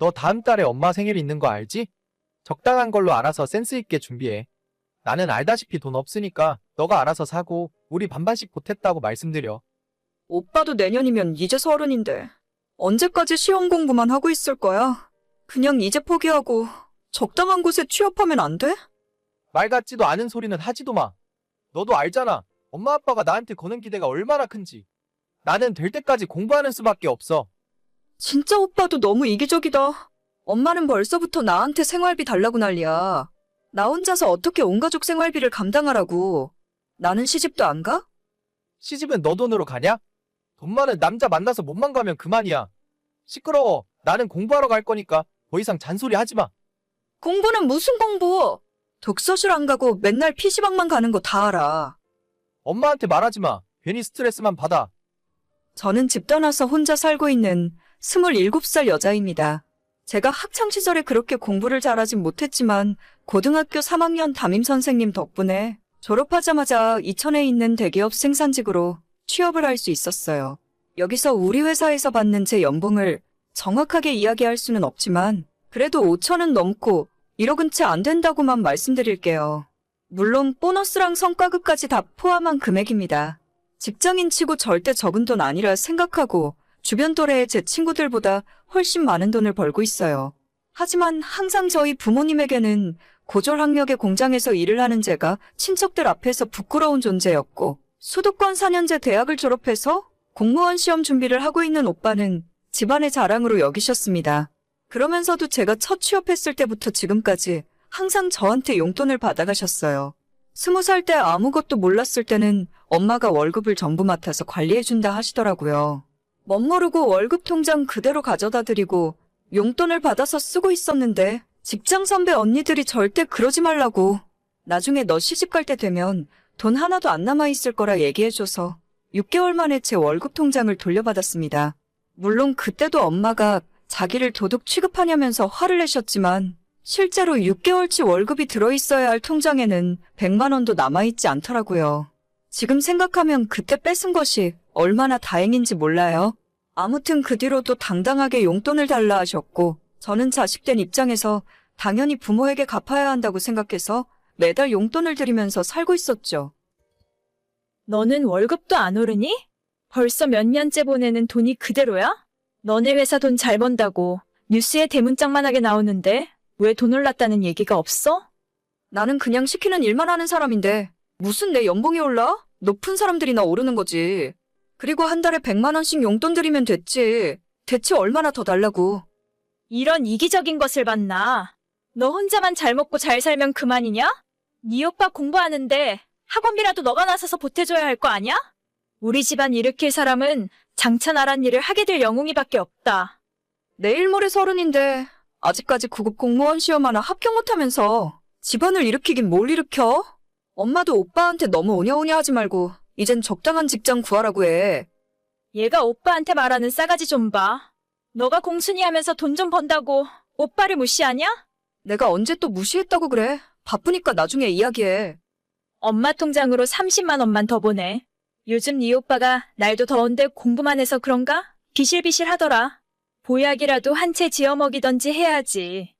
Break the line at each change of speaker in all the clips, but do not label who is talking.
너 다음 달에 엄마 생일 있는 거 알지? 적당한 걸로 알아서 센스 있게 준비해. 나는 알다시피 돈 없으니까 너가 알아서 사고 우리 반반씩 보탰다고 말씀드려.
오빠도 내년이면 이제 서른인데 언제까지 시험 공부만 하고 있을 거야? 그냥 이제 포기하고 적당한 곳에 취업하면 안 돼?
말 같지도 않은 소리는 하지도 마. 너도 알잖아. 엄마 아빠가 나한테 거는 기대가 얼마나 큰지. 나는 될 때까지 공부하는 수밖에 없어.
진짜 오빠도 너무 이기적이다. 엄마는 벌써부터 나한테 생활비 달라고 난리야. 나 혼자서 어떻게 온 가족 생활비를 감당하라고. 나는 시집도 안 가?
시집은 너 돈으로 가냐? 돈 많은 남자 만나서 못만 가면 그만이야. 시끄러워. 나는 공부하러 갈 거니까 더 이상 잔소리 하지 마.
공부는 무슨 공부? 독서실 안 가고 맨날 PC방만 가는 거 다 알아.
엄마한테 말하지 마. 괜히 스트레스만 받아.
저는 집 떠나서 혼자 살고 있는 27살 여자입니다. 제가 학창시절에 그렇게 공부를 잘하진 못했지만 고등학교 3학년 담임 선생님 덕분에 졸업하자마자 이천에 있는 대기업 생산직으로 취업을 할 수 있었어요. 여기서 우리 회사에서 받는 제 연봉을 정확하게 이야기할 수는 없지만 그래도 5천은 넘고 1억은 채 안 된다고만 말씀드릴게요. 물론 보너스랑 성과급까지 다 포함한 금액입니다. 직장인 치고 절대 적은 돈 아니라 생각하고 주변 또래의 제 친구들보다 훨씬 많은 돈을 벌고 있어요. 하지만 항상 저희 부모님에게는 고졸 학력의 공장에서 일을 하는 제가 친척들 앞에서 부끄러운 존재였고 수도권 4년제 대학을 졸업해서 공무원 시험 준비를 하고 있는 오빠는 집안의 자랑으로 여기셨습니다. 그러면서도 제가 첫 취업했을 때부터 지금까지 항상 저한테 용돈을 받아가셨어요. 스무 살 때 아무것도 몰랐을 때는 엄마가 월급을 전부 맡아서 관리해준다 하시더라고요. 멋모르고 월급 통장 그대로 가져다 드리고 용돈을 받아서 쓰고 있었는데 직장 선배 언니들이 절대 그러지 말라고 나중에 너 시집 갈 때 되면 돈 하나도 안 남아있을 거라 얘기해줘서 6개월 만에 제 월급 통장을 돌려받았습니다. 물론 그때도 엄마가 자기를 도둑 취급하냐면서 화를 내셨지만 실제로 6개월치 월급이 들어있어야 할 통장에는 100만 원도 남아있지 않더라고요. 지금 생각하면 그때 뺏은 것이 얼마나 다행인지 몰라요. 아무튼 그 뒤로도 당당하게 용돈을 달라 하셨고, 저는 자식된 입장에서 당연히 부모에게 갚아야 한다고 생각해서 매달 용돈을 드리면서 살고 있었죠.
너는 월급도 안 오르니? 벌써 몇 년째 보내는 돈이 그대로야? 너네 회사 돈 잘 번다고 뉴스에 대문짝만하게 나오는데 왜 돈 올랐다는 얘기가 없어?
나는 그냥 시키는 일만 하는 사람인데, 무슨 내 연봉이 올라? 높은 사람들이나 오르는 거지. 그리고 한 달에 100만 원씩 용돈 드리면 됐지. 대체 얼마나 더 달라고.
이런 이기적인 것을 봤나? 너 혼자만 잘 먹고 잘 살면 그만이냐? 네 오빠 공부하는데 학원비라도 너가 나서서 보태줘야 할 거 아냐? 우리 집안 일으킬 사람은 장차 나란 일을 하게 될 영웅이밖에 없다.
내일 모레 서른인데 아직까지 구급 공무원 시험 하나 합격 못하면서 집안을 일으키긴 뭘 일으켜? 엄마도 오빠한테 너무 오냐오냐 하지 말고 이젠 적당한 직장 구하라고 해.
얘가 오빠한테 말하는 싸가지 좀 봐. 너가 공순이 하면서 돈 좀 번다고 오빠를 무시하냐?
내가 언제 또 무시했다고 그래? 바쁘니까 나중에 이야기해.
엄마 통장으로 30만 원만 더 보내. 요즘 네 오빠가 날도 더운데 공부만 해서 그런가? 비실비실 하더라. 보약이라도 한 채 지어 먹이던지 해야지.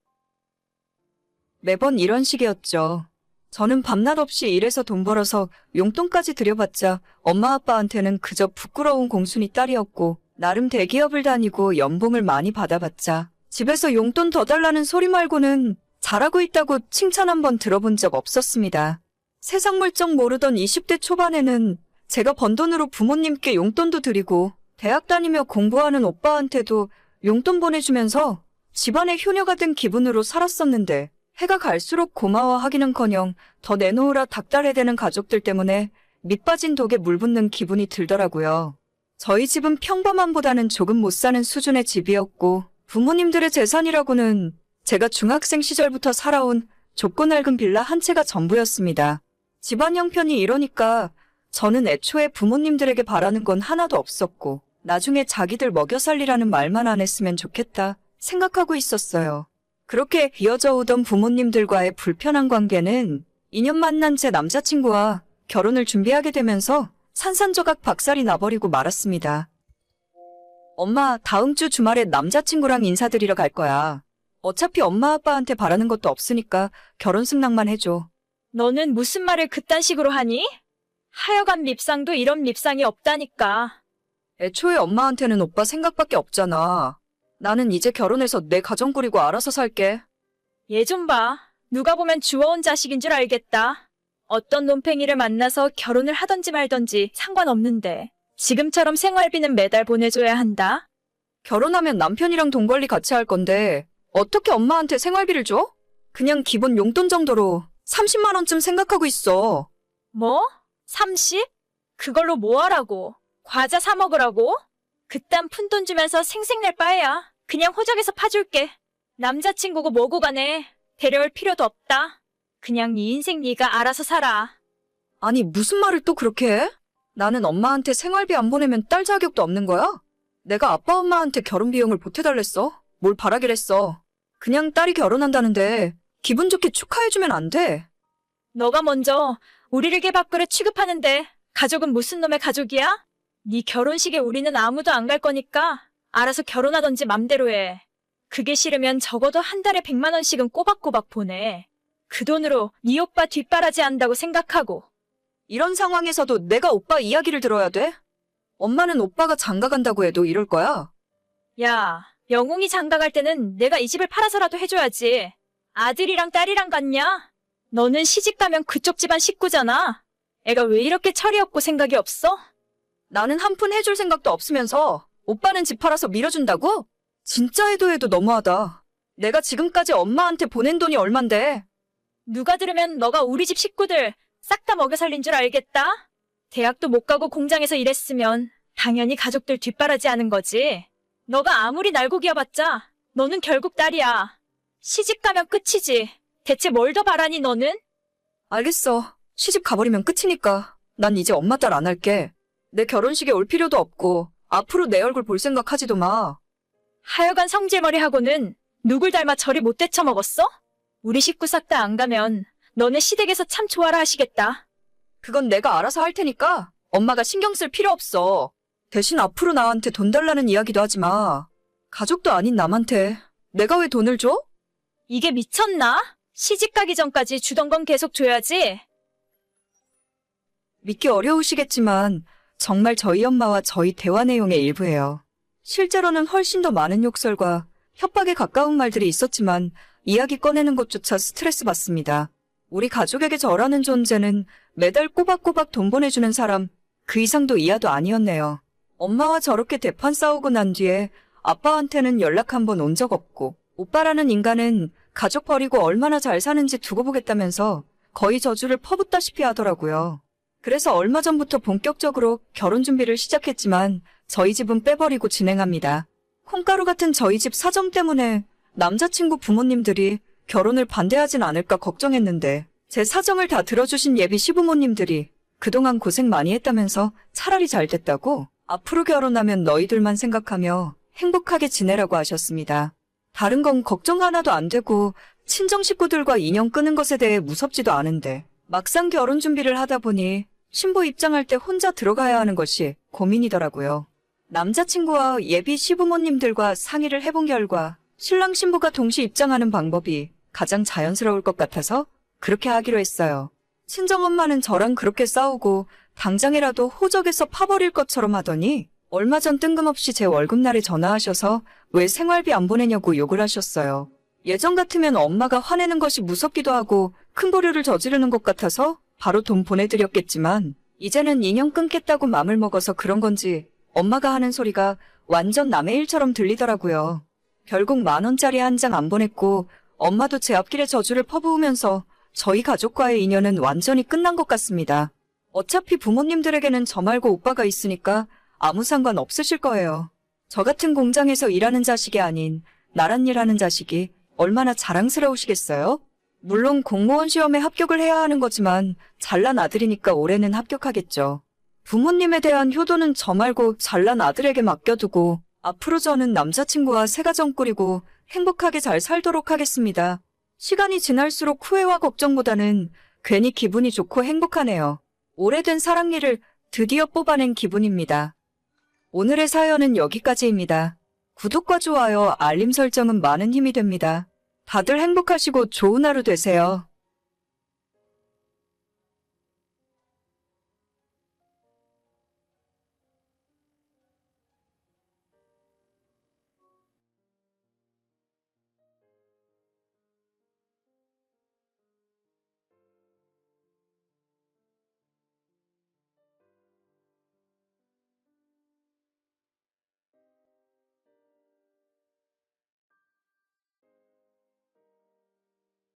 매번 이런 식이었죠. 저는 밤낮 없이 일해서 돈 벌어서 용돈까지 들여봤자 엄마 아빠한테는 그저 부끄러운 공순이 딸이었고 나름 대기업을 다니고 연봉을 많이 받아봤자 집에서 용돈 더 달라는 소리 말고는 잘하고 있다고 칭찬 한번 들어본 적 없었습니다. 세상 물정 모르던 20대 초반에는 제가 번 돈으로 부모님께 용돈도 드리고 대학 다니며 공부하는 오빠한테도 용돈 보내주면서 집안의 효녀가 된 기분으로 살았었는데 해가 갈수록 고마워하기는커녕 더 내놓으라 닥달해대는 가족들 때문에 밑 빠진 독에 물 붓는 기분이 들더라고요. 저희 집은 평범함보다는 조금 못 사는 수준의 집이었고 부모님들의 재산이라고는 제가 중학생 시절부터 살아온 좁고 낡은 빌라 한 채가 전부였습니다. 집안 형편이 이러니까 저는 애초에 부모님들에게 바라는 건 하나도 없었고 나중에 자기들 먹여 살리라는 말만 안 했으면 좋겠다 생각하고 있었어요. 그렇게 이어져 오던 부모님들과의 불편한 관계는 2년 만난 제 남자친구와 결혼을 준비하게 되면서 산산조각 박살이 나버리고 말았습니다. 엄마, 다음 주 주말에 남자친구랑 인사드리러 갈 거야. 어차피 엄마 아빠한테 바라는 것도 없으니까 결혼 승낙만 해줘.
너는 무슨 말을 그딴 식으로 하니? 하여간 밉상도 이런 밉상이 없다니까.
애초에 엄마한테는 오빠 생각밖에 없잖아. 나는 이제 결혼해서 내 가정 꾸리고 알아서 살게.
얘 좀 봐. 누가 보면 주워온 자식인 줄 알겠다. 어떤 논팽이를 만나서 결혼을 하던지 말던지 상관없는데 지금처럼 생활비는 매달 보내줘야 한다.
결혼하면 남편이랑 돈 관리 같이 할 건데 어떻게 엄마한테 생활비를 줘? 그냥 기본 용돈 정도로 30만 원쯤 생각하고 있어.
뭐? 30? 그걸로 뭐 하라고? 과자 사 먹으라고? 그딴 푼돈 주면서 생색낼 바에야. 그냥 호적에서 파줄게. 남자친구고 뭐고 간에 데려올 필요도 없다. 그냥 네 인생 네가 알아서 살아.
아니 무슨 말을 또 그렇게 해? 나는 엄마한테 생활비 안 보내면 딸 자격도 없는 거야? 내가 아빠 엄마한테 결혼 비용을 보태달랬어? 뭘 바라기랬어? 그냥 딸이 결혼한다는데 기분 좋게 축하해주면 안 돼.
너가 먼저 우리를 개 밖으로 취급하는데 가족은 무슨 놈의 가족이야? 네 결혼식에 우리는 아무도 안 갈 거니까 알아서 결혼하던지 맘대로 해. 그게 싫으면 적어도 한 달에 100만 원씩은 꼬박꼬박 보내. 그 돈으로 네 오빠 뒷바라지 한다고 생각하고
이런 상황에서도 내가 오빠 이야기를 들어야 돼? 엄마는 오빠가 장가 간다고 해도 이럴 거야.
야, 영웅이 장가 갈 때는 내가 이 집을 팔아서라도 해줘야지. 아들이랑 딸이랑 갔냐? 너는 시집 가면 그쪽 집안 식구잖아. 애가 왜 이렇게 철이 없고 생각이 없어?
나는 한 푼 해줄 생각도 없으면서 오빠는 집 팔아서 밀어준다고? 진짜 해도 해도 너무하다. 내가 지금까지 엄마한테 보낸 돈이 얼만데.
누가 들으면 너가 우리 집 식구들 싹 다 먹여 살린 줄 알겠다? 대학도 못 가고 공장에서 일했으면 당연히 가족들 뒷바라지 하는 거지. 너가 아무리 날고 기어봤자 너는 결국 딸이야. 시집 가면 끝이지. 대체 뭘 더 바라니 너는?
알겠어. 시집 가버리면 끝이니까. 난 이제 엄마 딸 안 할게. 내 결혼식에 올 필요도 없고 앞으로 내 얼굴 볼 생각 하지도 마.
하여간 성질머리하고는 누굴 닮아 저리 못 데쳐먹었어? 우리 식구 싹 다 안 가면 너네 시댁에서 참 좋아라 하시겠다.
그건 내가 알아서 할 테니까 엄마가 신경 쓸 필요 없어. 대신 앞으로 나한테 돈 달라는 이야기도 하지 마. 가족도 아닌 남한테 내가 왜 돈을 줘?
이게 미쳤나? 시집 가기 전까지 주던 건 계속 줘야지.
믿기 어려우시겠지만 정말 저희 엄마와 저희 대화 내용의 일부예요. 실제로는 훨씬 더 많은 욕설과 협박에 가까운 말들이 있었지만 이야기 꺼내는 것조차 스트레스 받습니다. 우리 가족에게 저라는 존재는 매달 꼬박꼬박 돈 보내주는 사람 그 이상도 이하도 아니었네요. 엄마와 저렇게 대판 싸우고 난 뒤에 아빠한테는 연락 한 번 온 적 없고 오빠라는 인간은 가족 버리고 얼마나 잘 사는지 두고 보겠다면서 거의 저주를 퍼붓다시피 하더라고요. 그래서 얼마 전부터 본격적으로 결혼 준비를 시작했지만 저희 집은 빼버리고 진행합니다. 콩가루 같은 저희 집 사정 때문에 남자친구 부모님들이 결혼을 반대하진 않을까 걱정했는데 제 사정을 다 들어주신 예비 시부모님들이 그동안 고생 많이 했다면서 차라리 잘 됐다고 앞으로 결혼하면 너희들만 생각하며 행복하게 지내라고 하셨습니다. 다른 건 걱정 하나도 안 되고 친정 식구들과 인연 끄는 것에 대해 무섭지도 않은데 막상 결혼 준비를 하다 보니 신부 입장할 때 혼자 들어가야 하는 것이 고민이더라고요. 남자친구와 예비 시부모님들과 상의를 해본 결과 신랑 신부가 동시 입장하는 방법이 가장 자연스러울 것 같아서 그렇게 하기로 했어요. 친정엄마는 저랑 그렇게 싸우고 당장이라도 호적에서 파버릴 것처럼 하더니 얼마 전 뜬금없이 제 월급날에 전화하셔서 왜 생활비 안 보내냐고 욕을 하셨어요. 예전 같으면 엄마가 화내는 것이 무섭기도 하고 큰 보류를 저지르는 것 같아서 바로 돈 보내드렸겠지만 이제는 인연 끊겠다고 맘을 먹어서 그런 건지 엄마가 하는 소리가 완전 남의 일처럼 들리더라고요. 결국 만 원짜리 한 장 안 보냈고 엄마도 제 앞길에 저주를 퍼부으면서 저희 가족과의 인연은 완전히 끝난 것 같습니다. 어차피 부모님들에게는 저 말고 오빠가 있으니까 아무 상관 없으실 거예요. 저 같은 공장에서 일하는 자식이 아닌 나란 일하는 자식이 얼마나 자랑스러우시겠어요? 물론 공무원 시험에 합격을 해야 하는 거지만 잘난 아들이니까 올해는 합격하겠죠. 부모님에 대한 효도는 저 말고 잘난 아들에게 맡겨두고 앞으로 저는 남자친구와 새가정 꾸리고 행복하게 잘 살도록 하겠습니다. 시간이 지날수록 후회와 걱정보다는 괜히 기분이 좋고 행복하네요. 오래된 사랑니를 드디어 뽑아낸 기분입니다. 오늘의 사연은 여기까지입니다. 구독과 좋아요, 알림 설정은 많은 힘이 됩니다. 다들 행복하시고 좋은 하루 되세요.